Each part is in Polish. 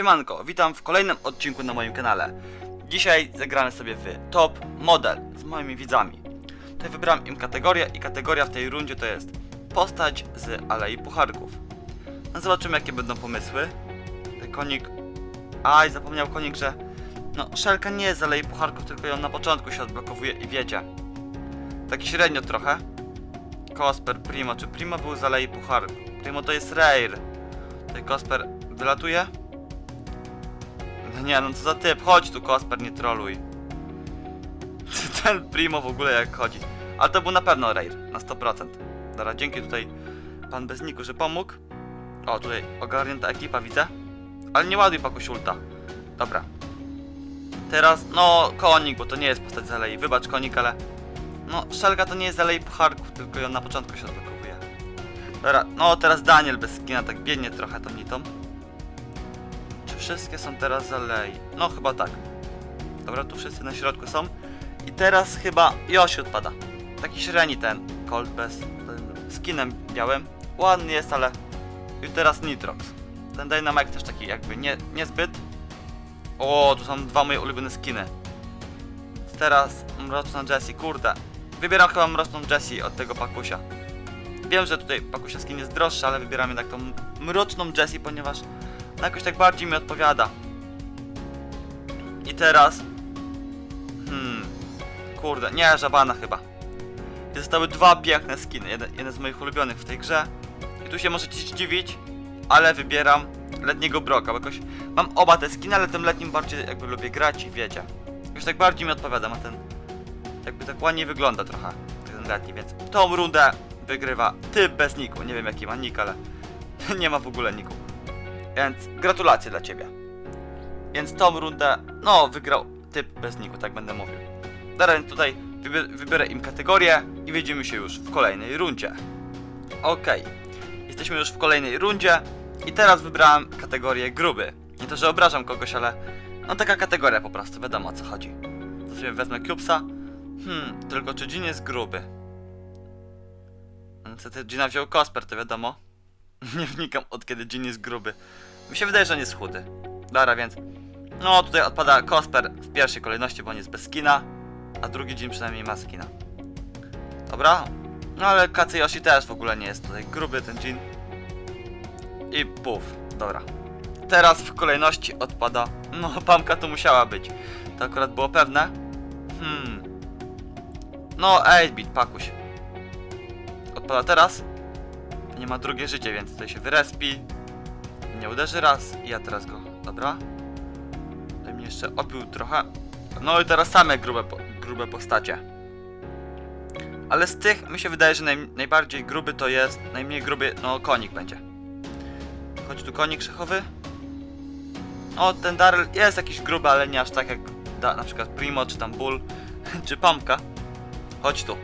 Siemanko, witam w kolejnym odcinku na moim kanale. Dzisiaj zagramy sobie w Top Model z moimi widzami. Tutaj wybrałem im kategorię i kategoria w tej rundzie to jest postać z Alei Pucharków. No zobaczymy jakie będą pomysły. Tutaj konik... Aj, zapomniał konik, że... No, Szelka nie jest z Alei Pucharków, tylko ją na początku się odblokowuje i wiecie. Taki średnio trochę. Kosper, Primo. Czy Primo był z Alei Pucharków? Primo to jest Rare. Tutaj Kosper wylatuje. Nie, no co za typ, chodź tu Kosper, nie troluj. Ten Primo w ogóle jak chodzi. Ale to był na pewno Rare, na 100%. Dobra, dzięki tutaj pan Bezniku, że pomógł. O, tutaj ogarnięta ekipa widzę. Ale nie ładuj pakuś ulta. Dobra. Teraz, no, konik, bo to nie jest postać z Alei. Wybacz konik, ale... No, Szelga to nie jest z Alei Pucharków, tylko ją na początku się odblokowuje. Dobra, no teraz Daniel bez skina tak biednie trochę tą nitą. Wszystkie są teraz z? No chyba tak. Dobra, tu wszyscy na środku są. I teraz chyba Yoshi odpada. Taki średni ten Colt bez skinem białym. Ładny jest, ale... I teraz Nitrox. Ten Dynamite też taki jakby nie, niezbyt. O, tu są dwa moje ulubione skiny. Teraz Mroczna Jessie, kurde. Wybieram chyba Mroczną Jessie od tego Pakusia. Wiem, że tutaj Pakusia skin jest droższy, ale wybieram jednak tą Mroczną Jessie, ponieważ jakoś tak bardziej mi odpowiada. I teraz... Hmm... Kurde, nie, Żabana chyba. I zostały dwa piękne skiny, jeden, jeden z moich ulubionych w tej grze. I tu się możecie zdziwić, ale wybieram letniego Broka, bo jakoś mam oba te skiny, ale tym letnim bardziej jakby lubię grać i wiecie. Jakoś tak bardziej mi odpowiada, ma ten... Jakby tak ładniej wygląda trochę ten letni, więc tą rundę wygrywa typ bez niku. Nie wiem jaki ma nick, ale nie ma w ogóle niku. Więc gratulacje dla ciebie. Więc tą rundę, no, wygrał typ bez niku, tak będę mówił. Teraz tutaj wybier wybiorę im kategorię i widzimy się już w kolejnej rundzie. Okej, jesteśmy już w kolejnej rundzie i teraz wybrałem kategorię gruby. Nie to, że obrażam kogoś, ale no taka kategoria po prostu, wiadomo o co chodzi. To sobie wezmę Cubesa. Hmm, tylko czy Jean jest gruby? Niestety Gina wziął Kosper, to wiadomo. Nie wnikam od kiedy Jean jest gruby. Mi się wydaje, że on jest chudy. Dobra, więc... No tutaj odpada Kosper w pierwszej kolejności, bo on jest bez skina. A drugi Jean przynajmniej ma skina. Dobra. No ale Katsuyoshi też w ogóle nie jest tutaj gruby ten Jean. I puf. Dobra. Teraz w kolejności odpada... No, Pamka to musiała być. To akurat było pewne. Hmm. No, 8-bit, pakuś. Odpada teraz. Nie ma drugie życie, więc tutaj się wyrespi. Nie uderzy raz i ja teraz go. Dobra. Tutaj mnie jeszcze odbił trochę. No i teraz same grube, po, grube postacie. Ale z tych mi się wydaje, że naj, najbardziej gruby to jest. Najmniej gruby, no konik będzie. Chodź tu konik szechowy. O, ten Daryl jest jakiś gruby, ale nie aż tak jak da, na przykład Primo, czy tam Bull, czy Pamka. Chodź tu.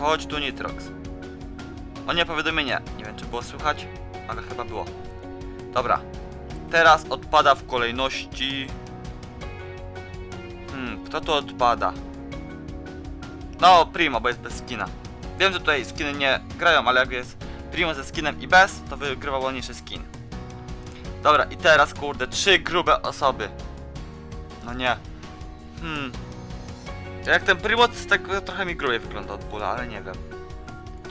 Chodź tu Nitrox. O nie, powiadomienie. Nie wiem, czy było słychać, ale chyba było. Dobra. Teraz odpada w kolejności... Hmm, kto tu odpada? No, Primo, bo jest bez skina. Wiem, że tutaj skiny nie grają, ale jak jest Primo ze skinem i bez, to wygrywa ładniejszy skin. Dobra, i teraz, kurde, trzy grube osoby. No nie. Hmm. Jak ten Primo, tak trochę mi grubej wygląda od Bula, ale nie wiem.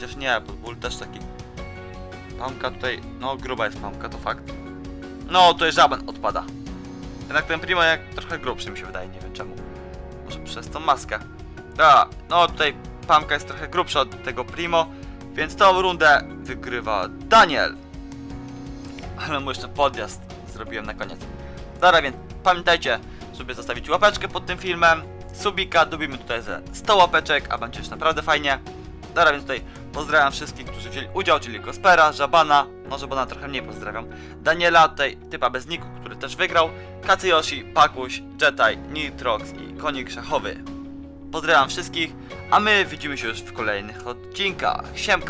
Chociaż nie, bo ból też taki. Pamka tutaj, no gruba jest pamka, to fakt. No, to jest żaben odpada. Jednak ten Primo jak trochę grubszy mi się wydaje, nie wiem czemu. Może przez tą maskę. Da, no tutaj pamka jest trochę grubsza od tego Primo, więc tą rundę wygrywa Daniel. Ale mu jeszcze podjazd zrobiłem na koniec. Dobra, więc pamiętajcie, żeby zostawić łapeczkę pod tym filmem. Subika, dubimy tutaj ze 100 łapeczek, a będzie już naprawdę fajnie. Dobra, więc tutaj pozdrawiam wszystkich, którzy wzięli udział, czyli Kospera, Żabana, no Żabana trochę mniej pozdrawiam, Daniela, tutaj typa bez niku, który też wygrał, Katsuyoshi, Pakuś, Jetai, Nitrox i Konik Szachowy. Pozdrawiam wszystkich, a my widzimy się już w kolejnych odcinkach. Siemka!